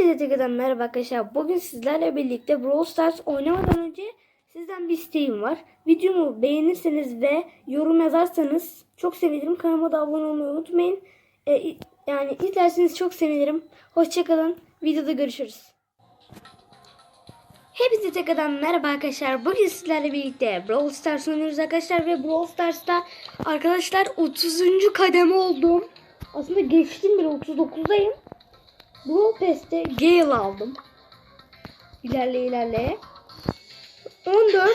Hepinize tekrardan merhaba arkadaşlar. Bugün sizlerle birlikte Brawl Stars oynamadan önce sizden bir isteğim var. Videomu beğenirseniz ve yorum yazarsanız çok sevinirim. Kanalıma da abone olmayı unutmayın. E, i- yani izlerseniz çok sevinirim. Hoşçakalın. Videoda görüşürüz. Hepinize tekrardan merhaba arkadaşlar. Bugün sizlerle birlikte Brawl Stars oynuyoruz arkadaşlar ve Brawl Stars'ta arkadaşlar 30. kademe oldum. Aslında geçtim bile 39'dayım. Bu Pass'te Gale aldım. İlerle ilerle. 14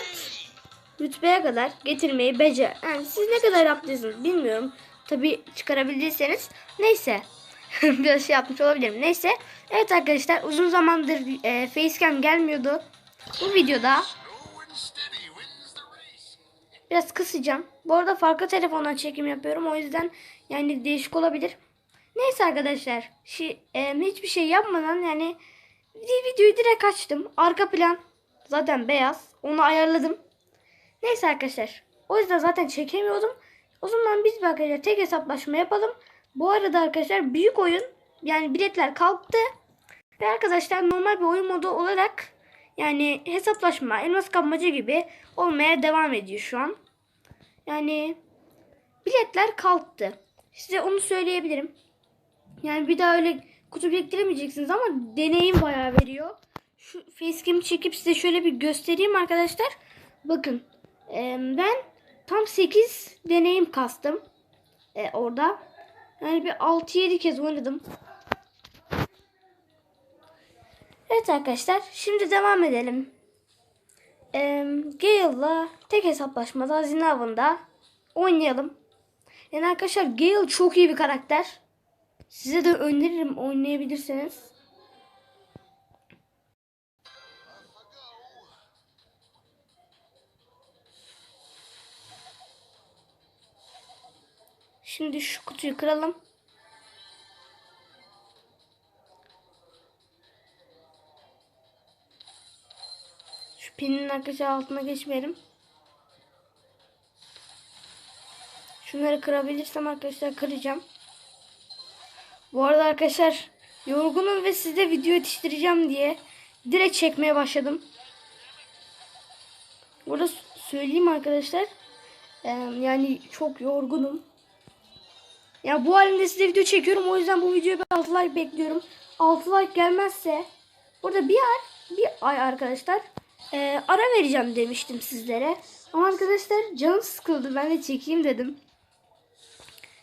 rütbeye kadar getirmeyi becer. Yani siz ne kadar yaptıysanız bilmiyorum. Tabi çıkarabildiyseniz. Neyse. Biraz şey yapmış olabilirim. Neyse. Evet arkadaşlar uzun zamandır e, facecam gelmiyordu. Bu videoda biraz kısacağım. Bu arada farklı telefondan çekim yapıyorum. O yüzden yani değişik olabilir. Neyse arkadaşlar. Şi, e, hiçbir şey yapmadan yani vi- videoyu direkt açtım. Arka plan zaten beyaz. Onu ayarladım. Neyse arkadaşlar. O yüzden zaten çekemiyordum. O zaman biz arkadaşlar tek hesaplaşma yapalım. Bu arada arkadaşlar büyük oyun yani biletler kalktı. Ve arkadaşlar normal bir oyun modu olarak yani hesaplaşma, elmas kapmaca gibi olmaya devam ediyor şu an. Yani biletler kalktı. Size onu söyleyebilirim. Yani bir daha öyle kutu biriktiremeyeceksiniz ama deneyim bayağı veriyor. Şu facecam çekip size şöyle bir göstereyim arkadaşlar. Bakın e, ben tam 8 deneyim kastım e, orada. Yani bir 6-7 kez oynadım. Evet arkadaşlar şimdi devam edelim. E, Gale'la tek hesaplaşmada hazine avında oynayalım. Yani arkadaşlar Gale çok iyi bir karakter. Size de öneririm oynayabilirseniz. Şimdi şu kutuyu kıralım. Şu pinin arkadaşlar altına geçmeyelim. Şunları kırabilirsem arkadaşlar kıracağım. Bu arada arkadaşlar yorgunum ve size video yetiştireceğim diye direkt çekmeye başladım. Burada söyleyeyim arkadaşlar. Yani çok yorgunum. Ya bu halimde size video çekiyorum. O yüzden bu videoya ben 6 like bekliyorum. 6 like gelmezse burada bir ay, bir ay arkadaşlar ee, ara vereceğim demiştim sizlere. Ama arkadaşlar canım sıkıldı. Ben de çekeyim dedim.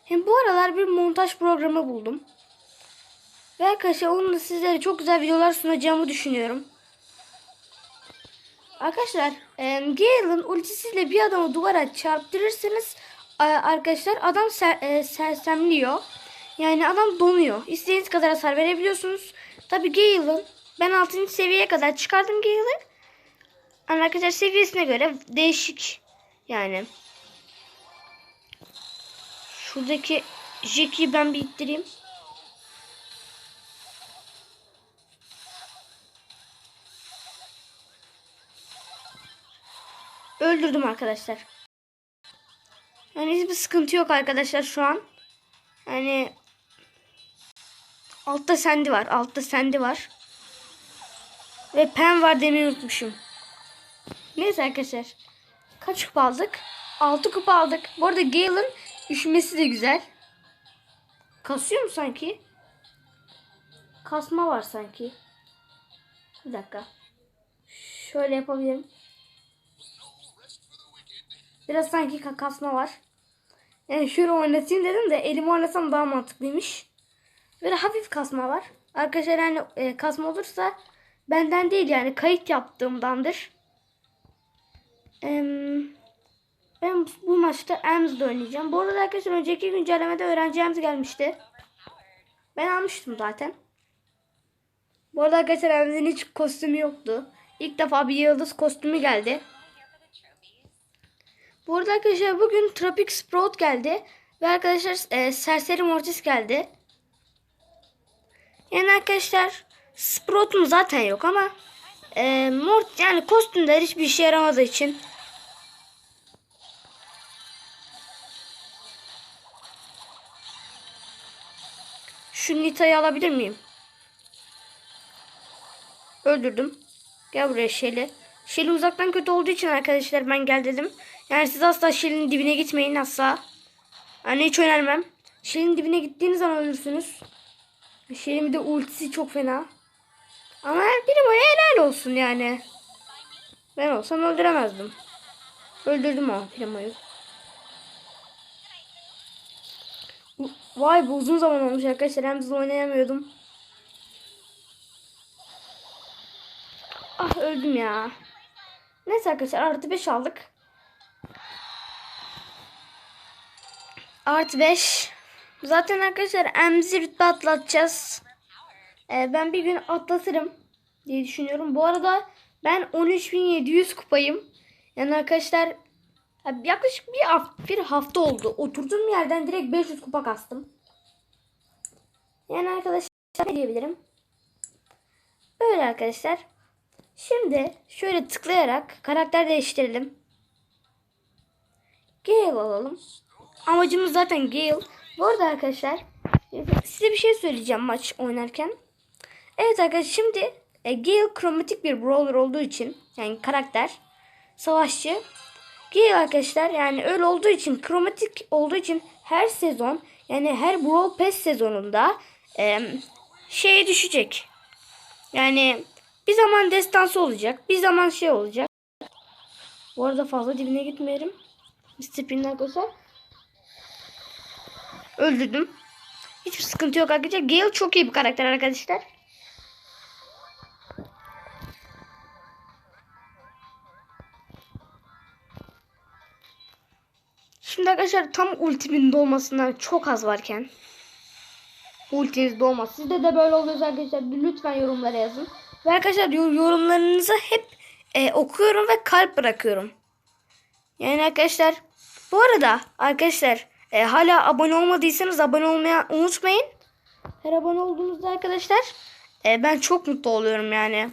Hem bu aralar bir montaj programı buldum. Ve arkadaşlar onunla sizlere çok güzel videolar sunacağımı düşünüyorum. Arkadaşlar e, Gale'ın ultisiyle bir adamı duvara çarptırırsanız e, arkadaşlar adam ser, e, sersemliyor. Yani adam donuyor. İstediğiniz kadar hasar verebiliyorsunuz. Tabi Gale'ın ben 6. seviyeye kadar çıkardım Gale'ı. Yani arkadaşlar seviyesine göre değişik yani. Şuradaki Jack'i ben bir ittireyim. Öldürdüm arkadaşlar. Yani hiçbir sıkıntı yok arkadaşlar şu an. Yani altta sendi var. Altta sendi var. Ve pen var demeyi unutmuşum. Neyse arkadaşlar. Kaç kupa aldık? 6 kupa aldık. Bu arada Gale'ın üşümesi de güzel. Kasıyor mu sanki? Kasma var sanki. Bir dakika. Şöyle yapabilirim. Biraz sanki ka- kasma var. Yani şöyle oynatayım dedim de elimi oynasam daha mantıklıymış. Böyle hafif kasma var. Arkadaşlar yani e, kasma olursa benden değil yani kayıt yaptığımdandır. Em, ben bu maçta Ems'de oynayacağım. Bu arada arkadaşlar önceki güncellemede öğrenci Ems gelmişti. Ben almıştım zaten. Bu arada arkadaşlar Ems'in hiç kostümü yoktu. İlk defa bir yıldız kostümü geldi. Bu arada arkadaşlar bugün Tropic Sprout geldi. Ve arkadaşlar e, Serseri Mortis geldi. Yani arkadaşlar Sprout'um zaten yok ama e, Mort yani kostümler hiçbir işe yaramadığı için Şu Nita'yı alabilir miyim? Öldürdüm. Gel buraya Shelly. Shelly uzaktan kötü olduğu için arkadaşlar ben gel dedim. Yani siz asla Shelly'nin dibine gitmeyin asla. Yani hiç önermem. Shelly'nin dibine gittiğiniz zaman ölürsünüz. Shelly'nin bir de ultisi çok fena. Ama biri boya helal olsun yani. Ben olsam öldüremezdim. Öldürdüm o Primo'yu. Vay bu uzun zaman olmuş arkadaşlar. Hem hızlı oynayamıyordum. Ah öldüm ya. Neyse arkadaşlar artı 5 aldık. Artı 5. Zaten arkadaşlar emzi rütbe atlatacağız. Ee, ben bir gün atlatırım diye düşünüyorum. Bu arada ben 13.700 kupayım. Yani arkadaşlar yaklaşık bir hafta, bir hafta oldu. Oturduğum yerden direkt 500 kupa kastım. Yani arkadaşlar ne diyebilirim? Böyle arkadaşlar. Şimdi şöyle tıklayarak karakter değiştirelim. Gale alalım. Amacımız zaten Gale. Bu arada arkadaşlar size bir şey söyleyeceğim maç oynarken. Evet arkadaşlar şimdi e, Gale kromatik bir brawler olduğu için yani karakter savaşçı. Gale arkadaşlar yani öyle olduğu için kromatik olduğu için her sezon yani her Brawl Pass sezonunda e, şeye düşecek. Yani bir zaman destansı olacak. Bir zaman şey olacak. Bu arada fazla dibine gitmeyelim. Spinler arkadaşlar. Öldürdüm. Hiçbir sıkıntı yok arkadaşlar. Gale çok iyi bir karakter arkadaşlar. Şimdi arkadaşlar tam ultimin dolmasından çok az varken ultiniz dolmaz. Sizde de böyle oluyorsa arkadaşlar lütfen yorumlara yazın. Ve arkadaşlar yorumlarınızı hep e, okuyorum ve kalp bırakıyorum. Yani arkadaşlar bu arada arkadaşlar e, hala abone olmadıysanız abone olmayı unutmayın. Her abone olduğunuzda arkadaşlar e, ben çok mutlu oluyorum yani.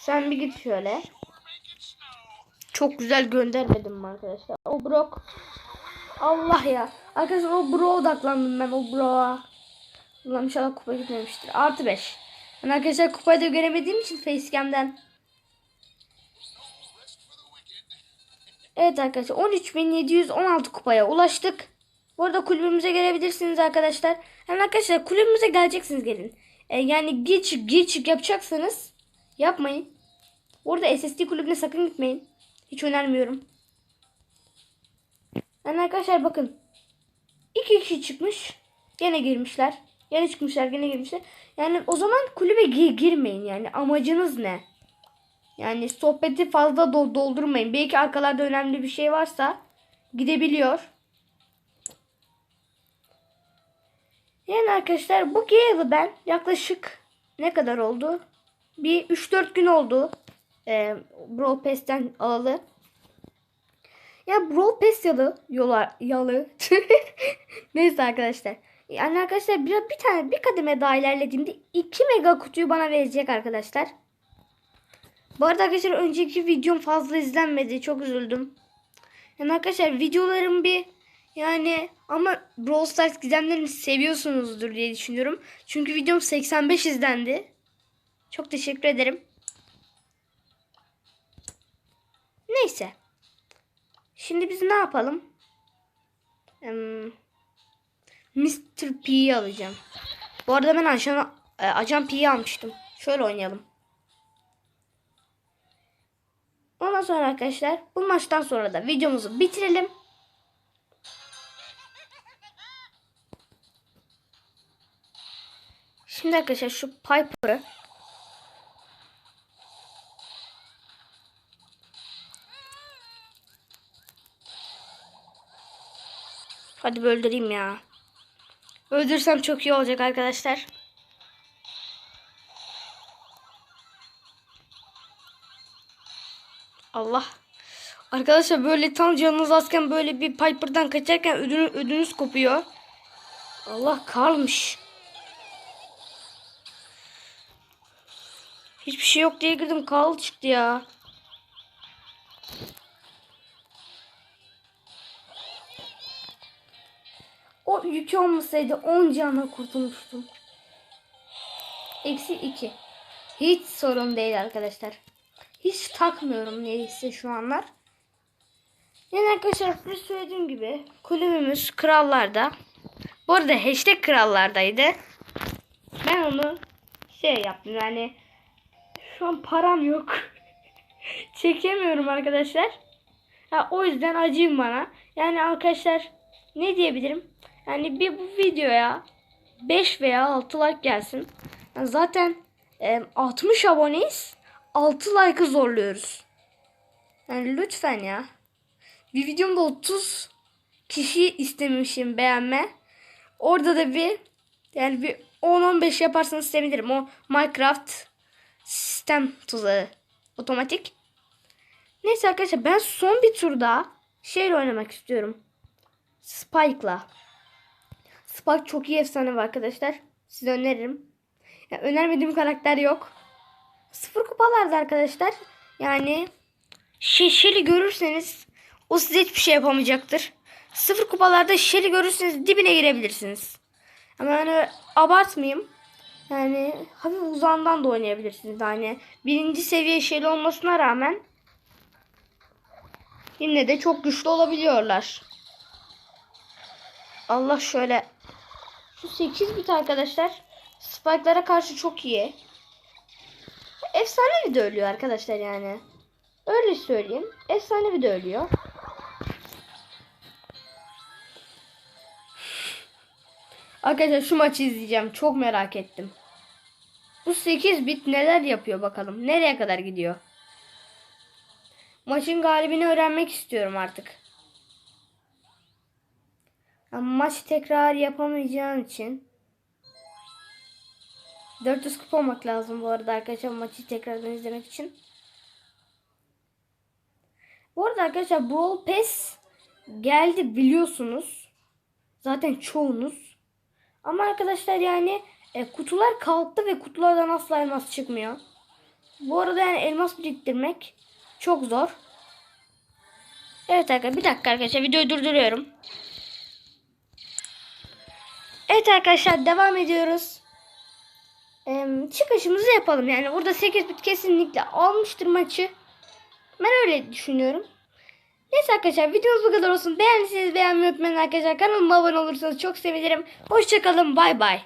Sen bir git şöyle. Çok güzel göndermedim mi arkadaşlar? O Brock. Allah ya. Arkadaşlar o Brock'a odaklandım ben o Brock'a. Ulan inşallah kupa gitmemiştir. Artı 5. Ben arkadaşlar kupayı da göremediğim için facecam'den. Evet arkadaşlar 13.716 kupaya ulaştık. Bu arada kulübümüze gelebilirsiniz arkadaşlar. Yani arkadaşlar kulübümüze geleceksiniz gelin. E, yani geç geç yapacaksınız. Yapmayın. Orada SSD kulübüne sakın gitmeyin. Hiç önermiyorum. Yani arkadaşlar bakın. iki kişi çıkmış. Gene girmişler. Gene çıkmışlar gene girmişler. Yani o zaman kulübe gi- girmeyin yani. Amacınız ne? Yani sohbeti fazla do- doldurmayın. Belki arkalarda önemli bir şey varsa gidebiliyor. Yani arkadaşlar bu Gale'ı ben yaklaşık ne kadar oldu? Bir 3-4 gün oldu. Ee, Brawl Pass'ten alalı. Ya Brawl Pass yalı, yola, yalı. Neyse arkadaşlar. Yani arkadaşlar bir, bir tane bir kademe daha ilerlediğimde 2 mega kutuyu bana verecek arkadaşlar. Bu arada arkadaşlar önceki videom fazla izlenmedi. Çok üzüldüm. Yani arkadaşlar videolarım bir yani ama Brawl Stars gizemlerimi seviyorsunuzdur diye düşünüyorum. Çünkü videom 85 izlendi. Çok teşekkür ederim. Neyse. Şimdi biz ne yapalım? Mr. P'yi alacağım. Bu arada ben ajan, e, ajan P'yi almıştım. Şöyle oynayalım. Ondan sonra arkadaşlar bu maçtan sonra da videomuzu bitirelim. Şimdi arkadaşlar şu Piper'ı Hadi öldüreyim ya. Öldürsem çok iyi olacak arkadaşlar. Allah. Arkadaşlar böyle tam canınız azken böyle bir Piper'dan kaçarken ödünü, ödünüz kopuyor. Allah kalmış. Hiçbir şey yok diye girdim. Karl çıktı ya. O yükü olmasaydı 10 canla kurtulmuştum. eksi 2. Hiç sorun değil arkadaşlar. Hiç takmıyorum neyse şu anlar. Yani arkadaşlar size söylediğim gibi kulübümüz krallarda. Bu arada hashtag krallardaydı. Ben onu şey yaptım yani şu an param yok. Çekemiyorum arkadaşlar. Ha, o yüzden acıyın bana. Yani arkadaşlar ne diyebilirim? Yani bir bu videoya 5 veya 6 like gelsin. Yani zaten e, 60 aboneyiz. 6 like'ı zorluyoruz. Yani lütfen ya. Bir videomda 30 kişi istemişim beğenme. Orada da bir yani bir 10-15 yaparsanız sevinirim. O Minecraft sistem tuzağı otomatik. Neyse arkadaşlar ben son bir tur daha şeyle oynamak istiyorum. Spike'la. Spike çok iyi efsane var arkadaşlar. Size öneririm. Yani önermediğim karakter yok. Sıfır kupalarda arkadaşlar. Yani şişeli görürseniz o size hiçbir şey yapamayacaktır. Sıfır kupalarda şişeli görürseniz dibine girebilirsiniz. Ama yani abartmayayım. Yani hafif uzağından da oynayabilirsiniz. Yani birinci seviye şeyli olmasına rağmen yine de çok güçlü olabiliyorlar. Allah şöyle şu 8 bit arkadaşlar spike'lara karşı çok iyi. Efsanevi de ölüyor arkadaşlar yani. Öyle söyleyeyim. Efsanevi de ölüyor. Arkadaşlar şu maçı izleyeceğim. Çok merak ettim. Bu 8 bit neler yapıyor bakalım. Nereye kadar gidiyor? Maçın galibini öğrenmek istiyorum artık. Ama maç tekrar yapamayacağım için 400 kupa olmak lazım bu arada arkadaşlar maçı tekrardan izlemek için. Bu arada arkadaşlar Brawl Pass geldi biliyorsunuz. Zaten çoğunuz. Ama arkadaşlar yani e, kutular kalktı ve kutulardan asla elmas çıkmıyor. Bu arada yani elmas biriktirmek çok zor. Evet arkadaşlar bir dakika arkadaşlar videoyu durduruyorum. Evet arkadaşlar devam ediyoruz. Çıkışımızı yapalım. Yani burada 8 bit kesinlikle almıştır maçı. Ben öyle düşünüyorum. Neyse arkadaşlar videomuz bu kadar olsun. Beğendiyseniz beğenmeyi unutmayın arkadaşlar. Kanalıma abone olursanız çok sevinirim. Hoşçakalın bay bay.